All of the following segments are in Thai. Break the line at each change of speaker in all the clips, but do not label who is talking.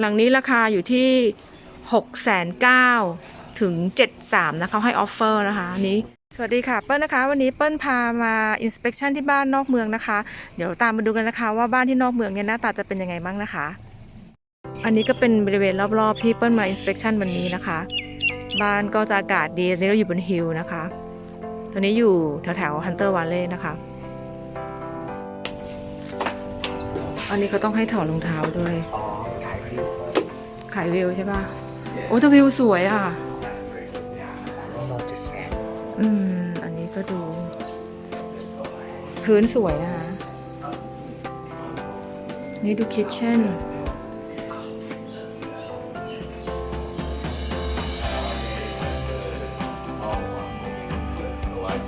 หลังนี้ราคาอยู่ที่6 9 0 0ถึง 73นะเขาให้ออฟเฟอร์นะคะนี้ สวัสดีค่ะเปิ้ลนะคะ วันนี้เปิ้ลพามาอินสเป t ชันที่บ้านนอกเมืองนะคะ เดี๋ยวตามมาดูกันนะคะว่าบ้านที่นอกเมืองเนี่ยหน้าตาจะเป็นยังไงบ้างนะคะ อันนี้ก็เป็นบริเวณรอบๆที่เปิ้ลมาอินสเป t ชันวันนี้นะคะ บ้านก็จะอากาศดีตอนนี้เราอยู่บนฮิลนะคะตอนนี้อยู่แถวๆฮันเตอร์วาเล่นะคะอันนี้เขาต้องให้ถอดรองเท้าด้วย
อ๋อ ขายวิว
ขายวิวใช่ป่ะ โอ้แต่วิวสวยอะ
สามร้อยเจ็ดแสน
อืม อันนี้ก็ดู พื้นสวยนะคะ นี่ดูคิทเช่น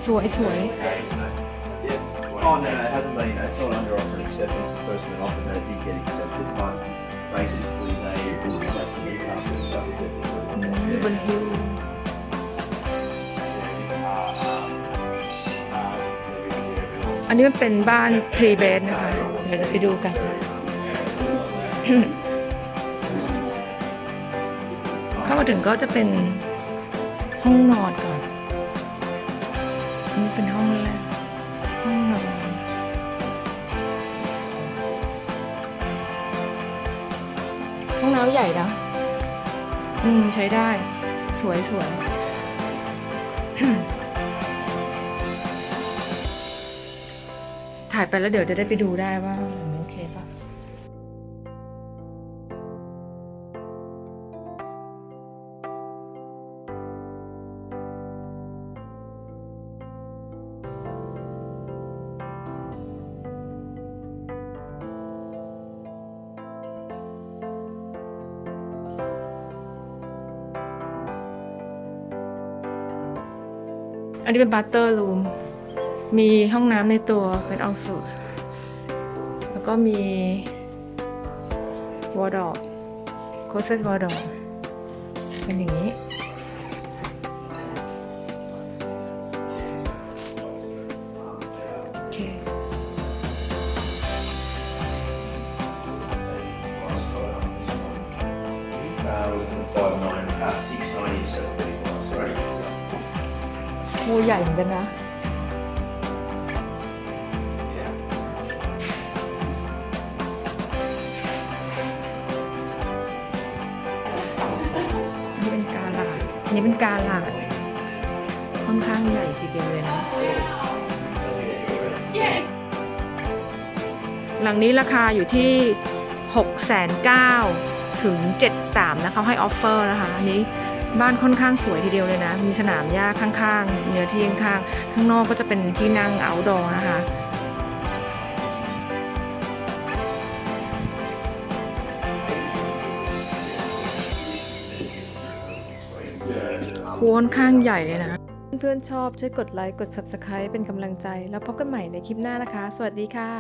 สวยสวย
Oh no, it hasn't been. It's not under offer and acceptance. The person that offered that did get accepted, but basically they will be placing Newcastle and stuff.
อยู่บนฮิลอันนี้มันเป็นบ้านทรีเบดนะคะ เดี๋ยวจะไปดูกัน เข้ามาถึงก็จะเป็นห้องนอนก่อน นี่เป็นห้อง ห้องน้ำใหญ่นะ อืม ใช้ได้ สวยสวยถ่ายไปแล้วเดี๋ยวจะได้ไปดูได้ว่า อันนี้เป็นบัตเตอร์รูมมีห้องน้ำในตัวเป็นออสูสแล้วก็มีวอร์ดอโคเซสวอร์ดอเป็นอย่างนี้ โอเค
Uh, within five nine, uh, six ninety seven
งูใหญ่เหมือนกันนะนนี้เป็นกาลาดอันนี้เป็นกาลาดค่อนข้างใหญ่ทีเดียวเลยนะ หลังนี้ราคาอยู่ที่ 6 9 0 0 0ถึง 73 นะเขาให้ออฟเฟอร์นะคะ อันนี้ บ้านค่อนข้างสวยทีเดียวเลยนะ มีสนามหญ้าข้างๆ เนื้อที่ข้างๆ ข้างนอกก็จะเป็นที่นั่ง outdoor นะคะครัวค่อนข้างใหญ่เลยนะ เพื่อนๆชอบช่วยกดไลค์ กด Subscribe เป็นกำลังใจ แล้วพบกันใหม่ในคลิปหน้านะคะ สวัสดีค่ะ